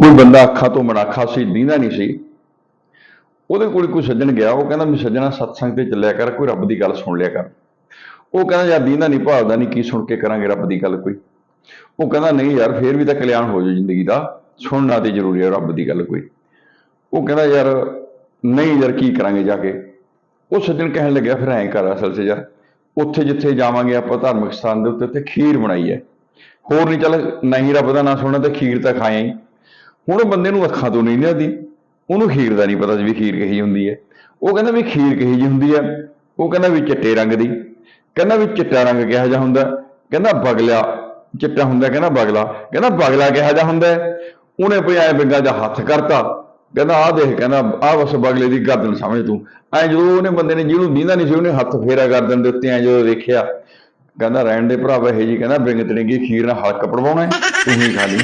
ਕੋਈ ਬੰਦਾ ਅੱਖਾਂ ਤੋਂ ਮਨਾਖਾ ਸੀ ਦੀਂਦਾ ਨਹੀਂ ਸੀ। ਉਹਦੇ ਕੋਲ ਕੋਈ ਸੱਜਣ ਗਿਆ, ਉਹ ਕਹਿੰਦਾ ਵੀ ਸੱਜਣਾ ਸਤਸੰਗ ਤੇ ਚੱਲਿਆ ਕਰ, ਕੋਈ ਰੱਬ ਦੀ ਗੱਲ ਸੁਣ ਲਿਆ ਕਰ। ਉਹ ਕਹਿੰਦਾ ਯਾਰ ਦੀਂਦਾ ਨਹੀਂ ਭਾਲਦਾ, ਨਹੀਂ ਕੀ ਸੁਣ ਕੇ ਕਰਾਂਗੇ ਰੱਬ ਦੀ ਗੱਲ ਕੋਈ। ਉਹ ਕਹਿੰਦਾ ਨਹੀਂ ਯਾਰ, ਫੇਰ ਵੀ ਤਾਂ ਕਲਿਆਣ ਹੋ ਜਾਊ ਜ਼ਿੰਦਗੀ ਦਾ, ਸੁਣਨਾ ਤੇ ਜ਼ਰੂਰੀ ਹੈ ਰੱਬ ਦੀ ਗੱਲ ਕੋਈ। ਉਹ ਕਹਿੰਦਾ ਯਾਰ, ਨਹੀਂ ਯਾਰ ਕੀ ਕਰਾਂਗੇ ਜਾ ਕੇ। ਉਹ ਸੱਜਣ ਕਹਿਣ ਲੱਗਿਆ, ਫਿਰ ਐਂ ਕਰ ਅਸਲ 'ਚ ਯਾਰ, ਉੱਥੇ ਜਿੱਥੇ ਜਾਵਾਂਗੇ ਆਪਾਂ ਧਾਰਮਿਕ ਸਥਾਨ ਦੇ ਉੱਤੇ ਤੇ ਖੀਰ ਬਣਾਈ ਹੈ। ਹੋਰ ਨਹੀਂ ਚੱਲ ਨਹੀਂ ਰੱਬ ਦਾ ਨਾਂ ਸੁਣਿਆ ਤੇ ਖੀਰ ਤਾਂ ਖਾਇਆ ਹੀ। ਹੁਣ ਉਹ ਬੰਦੇ ਨੂੰ ਅੱਖਾਂ ਤੋਂ ਨਹੀਂ ਲਿਆਦੀ। ਉਹਨੂੰ ਖੀਰ ਦਾ ਨਹੀਂ ਪਤਾ ਸੀ ਵੀ ਖੀਰ ਕਹੀ ਹੁੰਦੀ ਹੈ। ਉਹ ਕਹਿੰਦਾ ਵੀ ਖੀਰ ਕਹੀ ਜੀ ਹੁੰਦੀ ਹੈ। ਉਹ ਕਹਿੰਦਾ ਵੀ ਚਿੱਟੇ ਰੰਗ ਦੀ। ਕਹਿੰਦਾ ਵੀ ਚਿੱਟਾ ਰੰਗ ਕਿਹੋ ਜਿਹਾ ਹੁੰਦਾ। ਕਹਿੰਦਾ ਬਗਲਾ, ਚਿੱਟਾ ਹੁੰਦਾ, ਕਹਿੰਦਾ ਬਗਲਾ। ਕਹਿੰਦਾ ਬਗਲਾ ਕਿਹੋ ਜਿਹਾ ਹੁੰਦਾ ਉਹਨੇ ਕੋਈ ਐ ਬਿੰਗਾ ਜਿਹਾ ਹੱਥ ਕਰਤਾ। ਕਹਿੰਦਾ ਆਹ ਦੇਖ, ਕਹਿੰਦਾ ਆਹ ਬਸ ਬਗਲੇ ਦੀ ਗਰਦਨ ਸਮਝ ਤੂੰ। ਐ ਜਦੋਂ ਉਹਨੇ ਬੰਦੇ ਨੇ ਜਿਹਨੂੰ ਦੀਂਦਾ ਨਹੀਂ ਸੀ, ਉਹਨੇ ਹੱਥ ਫੇਰਾ ਗਰਦਨ ਦੇ ਉੱਤੇ, ਐ ਜਦੋਂ ਦੇਖਿਆ। ਕਹਿੰਦਾ ਰਹਿਣ ਦੇ ਭਰਾਵਾ ਇਹ ਜੀ, ਕਹਿੰਦਾ ਬਿੰਗ ਤੜਿੰਗੀ ਖੀਰ ਨਾਲ ਹਲਕ ਪੜਵਾਉਣਾ ਤੁਸੀਂ ਤੂੰ ਖਾ ਲਈ।